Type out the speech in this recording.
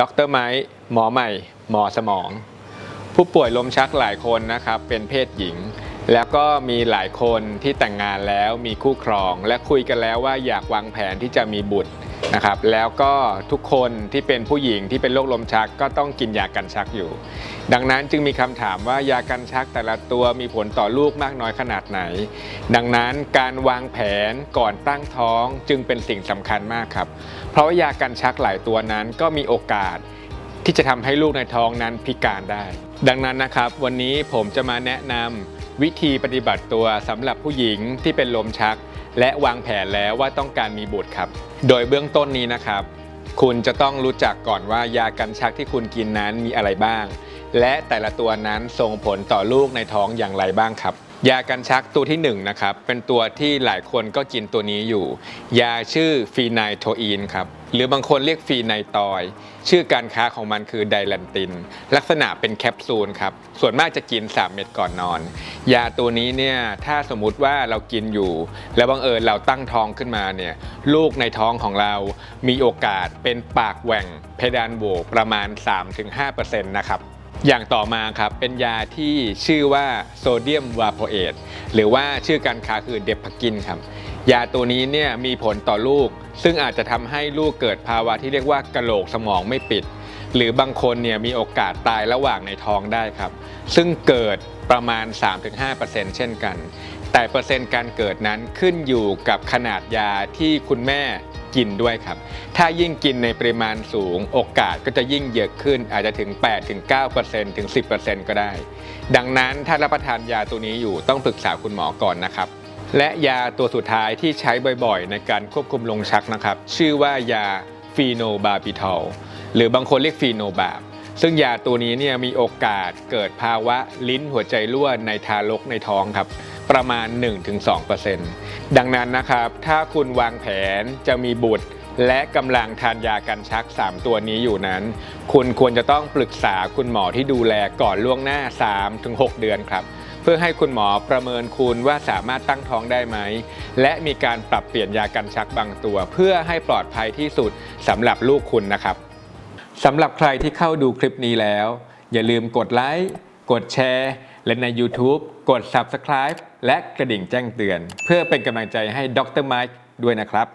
ดรไม้หมอใหม่ หมอสมอง ผู้ป่วยลมชักหลายคนนะครับ เป็นเพศหญิง แล้วก็มีหลายคนที่แต่งงานแล้วมีคู่ครอง และคุยกันแล้วว่าอยากวางแผนที่จะมีบุตร นะครับแล้วก็ทุกคนที่เป็นผู้หญิงที่เป็นโรคลมชักก็ต้องกินยากันชักอยู่ ดังนั้นจึงมีคำถามว่ายากันชักแต่ละตัวมีผลต่อลูกมากน้อยขนาดไหน ดังนั้นการวางแผนก่อนตั้งท้องจึงเป็นสิ่งสำคัญมากครับ เพราะว่ายากันชักหลายตัวนั้นก็มีโอกาสที่จะทำให้ลูกในท้องนั้นพิการได้ ดังนั้นนะครับ วันนี้ผมจะมาแนะนำวิธีปฏิบัติตัวสำหรับผู้หญิงที่เป็นลมชัก และวางแผนแล้วว่าต้องการมีบุตรครับ โดยเบื้องต้นนี้นะครับ คุณจะต้องรู้จักก่อนว่ายากันชักที่คุณกินนั้นมีอะไรบ้าง และแต่ละตัวนั้นส่งผลต่อลูกในท้องอย่างไรบ้างครับ ยากันชักตัวที่1นงนะครับเป็นตัวที่หลายคนก็กินตัวนี้อยู่ ยาชื่อฟีไนโทอีนครับ หรือบางคนเรียกฟีไนตอย ชื่อการค้าของมันคือไดแลนติน ลักษณะเป็นแคปซูลครับ ส่วนมากจะกิน 3 เม็ดก่อนนอน ยาตัวนี้เนี่ยถ้าสมมุติว่าเรากินอยู่ แล้วบังเอิญเราตั้งท้องขึ้นมาเนี่ยลูกในท้องของเรามีโอกาสเป็นปากแหว่งเพดานโหวประมาณ 3-5%นะครับอย่างต่อมาครับเป็นยาที่ชื่อว่าโซเดียมวาโพเอตหรือว่าชื่อการค้าคือเดปากินครับ ยาตัวนี้เนี่ยมีผลต่อลูก ซึ่งอาจจะทำให้ลูกเกิดภาวะที่เรียกว่ากระโหลกสมองไม่ปิด หรือบางคนเนี่ยมีโอกาสตายระหว่างในท้องได้ครับ ซึ่งเกิดประมาณ 3-5%เช่นกัน แต่เปอร์เซ็นต์การเกิดนั้นขึ้นอยู่กับขนาดยาที่คุณแม่กินด้วยครับ ถ้ายิ่งกินในปริมาณสูง โอกาสก็จะยิ่งเยอะขึ้น อาจจะถึง8-9%ถึง 10%ก็ได้ ดังนั้นถ้ารับประทานยาตัวนี้อยู่ต้องปรึกษาคุณหมอก่อนนะครับ และยาตัวสุดท้ายที่ใช้บ่อยๆ ในการควบคุมลงชักนะครับ ชื่อว่ายาฟีโนบาปิทอลหรือบางคนเรียกฟีโนบาบซึ่งยาตัวนี้เนี่ยมีโอกาสเกิดภาวะลิ้นหัวใจรั่วในทารกในท้องครับ ประมาณ 1-2%ดังนั้นนะครับ ถ้าคุณวางแผนจะมีบุตร และกำลังทานยากันชัก 3 ตัวนี้อยู่นั้น คุณควรจะต้องปรึกษาคุณหมอที่ดูแลก่อนล่วงหน้า 3-6 เดือนครับ เพื่อให้คุณหมอประเมินคุณว่าสามารถตั้งท้องได้ไหม และมีการปรับเปลี่ยนยากันชักบางตัว เพื่อให้ปลอดภัยที่สุดสำหรับลูกคุณนะครับสำหรับใครที่เข้าดูคลิปนี้แล้ว อย่าลืมกดไลค์กดแชร์และใน YouTube กด Subscribe และกระดิ่งแจ้งเตือน เพื่อเป็นกำลังใจให้ดรไมค์ด้วยนะครับ